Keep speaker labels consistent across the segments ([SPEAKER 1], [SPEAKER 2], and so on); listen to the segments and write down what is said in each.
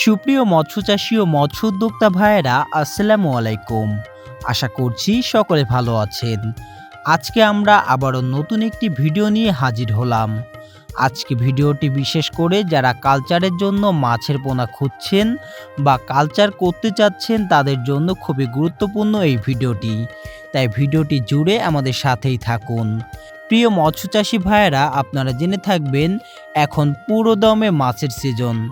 [SPEAKER 1] সুপ্রিয় মৎস্য মৎস্যচাষী ও মৎস্য উদ্যোক্তা ভাইয়েরা, আসসালামু আলাইকুম। আশা করছি সকলে ভালো আছেন। আজকে আমরা আবারও নতুন একটি ভিডিও নিয়ে হাজির হলাম। আজকে ভিডিওটি বিশেষ করে যারা কালচারের জন্য মাছের পোনা খুঁজছেন বা কালচার করতে চাচ্ছেন, তাদের জন্য খুবই গুরুত্বপূর্ণ এই ভিডিওটি। তাই ভিডিওটি জুড়ে আমাদের সাথেই থাকুন। প্রিয় মৎস্য মৎস্যচাষী ভাইয়েরা, আপনারা জেনে থাকবেন, এখন পুরো দমে মাছের সিজন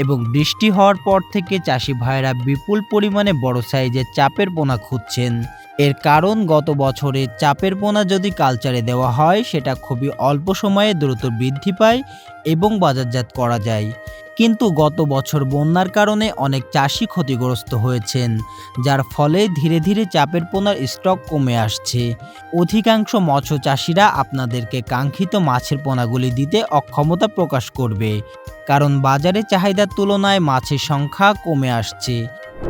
[SPEAKER 1] এবং বৃষ্টি হওয়ার পর থেকে চাষি ভাইরা বিপুল পরিমাণে বড় সাইজের চাপের পোনা খুঁজছেন। এর কারণ, গত বছরে চাপের পোনা যদি কালচারে দেওয়া হয়, সেটা খুবই অল্প সময়ে দ্রুত বৃদ্ধি পায় এবং বাজারজাত করা যায়। কিন্তু গত বছর বন্যার কারণে অনেক চাষি ক্ষতিগ্রস্ত হয়েছেন, যার ফলে ধীরে ধীরে চাপের পোনার স্টক কমে আসছে। অধিকাংশ মৎস্য চাষিরা আপনাদেরকে কাঙ্ক্ষিত মাছের পোনাগুলি দিতে অক্ষমতা প্রকাশ করবে, কারণ বাজারে চাহিদার তুলনায় মাছের সংখ্যা কমে আসছে।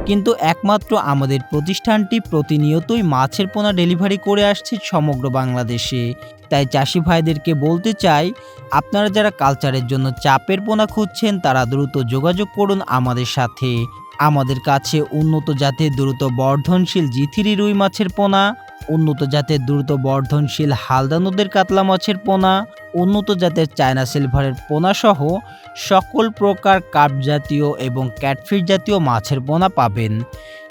[SPEAKER 1] কিন্তু একমাত্র আমাদের প্রতিষ্ঠানটি প্রতিনিয়তই মাছের পোনা ডেলিভারি করে আসছে সমগ্র বাংলাদেশে। তাই চাষি ভাইদেরকে বলতে চাই, আপনারা যারা কালচারের জন্য চাপের পোনা খুঁজছেন, তারা দ্রুত যোগাযোগ করুন আমাদের সাথে। আমাদের কাছে উন্নত জাতের দ্রুত বর্ধনশীল জিথিরি রুই মাছের পোনা, উন্নত জাতের দ্রুত বর্ধনশীল হালদা নদের কাতলা মাছের পোনা উন্নত জাতের চায়না সিলভারের পোনা সহ সকল প্রকার কাপ জাতীয় এবং ক্যাটফিট জাতীয় মাছের পোনা পাবেন।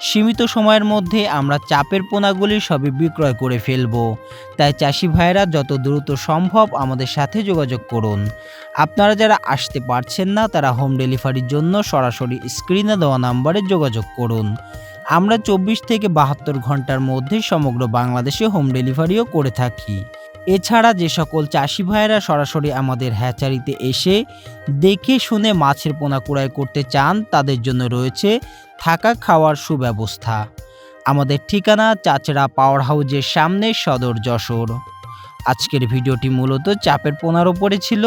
[SPEAKER 1] সীমিত সময়ের মধ্যে আমরা চাপের পোনাগুলি সবই বিক্রয় করে ফেলব। তাই চাষি ভাইয়েরা যত দ্রুত সম্ভব আমাদের সাথে যোগাযোগ করুন। আপনারা যারা আসতে পারছেন না, তারা হোম ডেলিভারির জন্য সরাসরি স্ক্রিনে দেওয়া নাম্বারে যোগাযোগ করুন। আমরা চব্বিশ থেকে বাহাত্তর ঘণ্টার মধ্যে সমগ্র বাংলাদেশে হোম ডেলিভারিও করে থাকি। এছাড়া যে সকল চাষি ভাইয়েরা সরাসরি আমাদের হ্যাচারিতে এসে দেখে শুনে মাছের পোনা কুড়াই করতে চান, তাদের জন্য রয়েছে থাকা খাওয়ার সুব্যবস্থা। আমাদের ঠিকানা চাচড়া পাওয়ার হাউজের সামনে সদর যশোর। আজকের ভিডিওটি মূলত চাপের পোনার ওপরে ছিল।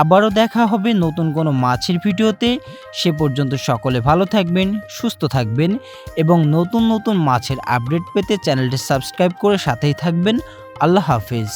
[SPEAKER 1] আবারও দেখা হবে নতুন কোনো মাছের ভিডিওতে। সে পর্যন্ত সকলে ভালো থাকবেন, সুস্থ থাকবেন এবং নতুন নতুন মাছের আপডেট পেতে চ্যানেলটি সাবস্ক্রাইব করে সাথেই থাকবেন। আল্লাহ হাফিজ।